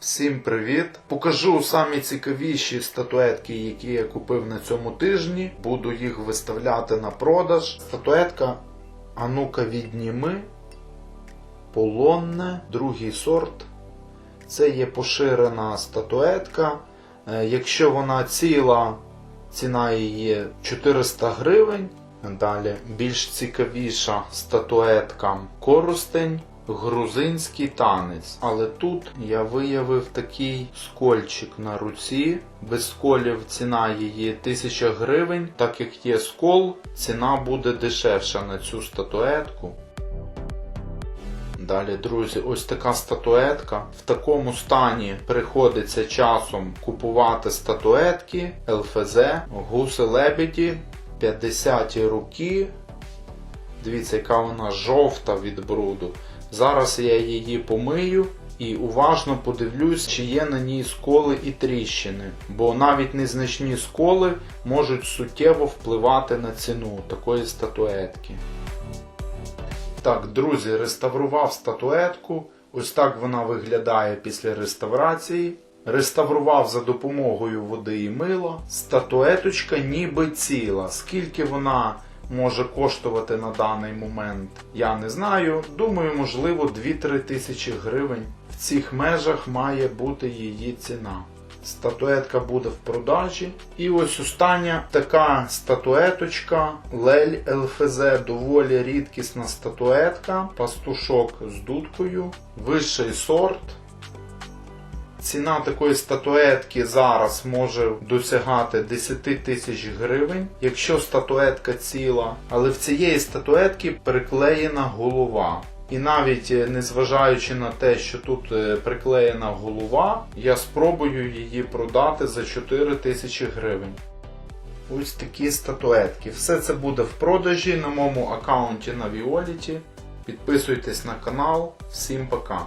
Всім привіт! Покажу самі цікавіші статуетки, які я купив на цьому тижні. Буду їх виставляти на продаж. Статуетка Анука відніми. Полонне, другий сорт. Це є поширена статуетка. Е, Якщо вона ціла, ціна її 400 гривень. Далі більш цікавіша статуетка Коростень. Грузинський танець. Але тут я виявив такий скольчик на руці. Без сколів ціна її 1000 гривень. Так як є скол, ціна буде дешевша на цю статуетку. Далі, друзі, ось така статуетка. В такому стані приходиться часом купувати статуетки, ЛФЗ, гуси лебеді, 50 руки. Дивіться, яка вона жовта від бруду. Зараз я її помию і уважно подивлюсь, чи є на ній сколи і тріщини. Бо навіть незначні сколи можуть суттєво впливати на ціну такої статуетки. Так, друзі, реставрував статуетку. Ось так вона виглядає після реставрації. Реставрував за допомогою води і мила. Статуеточка ніби ціла. Скільки вона може коштувати на даний момент, я не знаю. Думаю, можливо, 2-3 тисячі гривень. В цих межах має бути її ціна. Статуетка буде в продажі. І ось остання така статуеточка Лель ЛФЗ, доволі рідкісна статуетка, пастушок з дудкою, вищий сорт. Ціна такої статуетки зараз може досягати 10 тисяч гривень, якщо статуетка ціла. Але в цієї статуетки приклеєна голова. І навіть е, незважаючи на те, що тут е, приклеєна голова, я спробую її продати за 4 тисячі гривень. Ось такі статуетки. Все це буде в продажі на моєму аккаунті на Violet. Підписуйтесь на канал. Всім пока!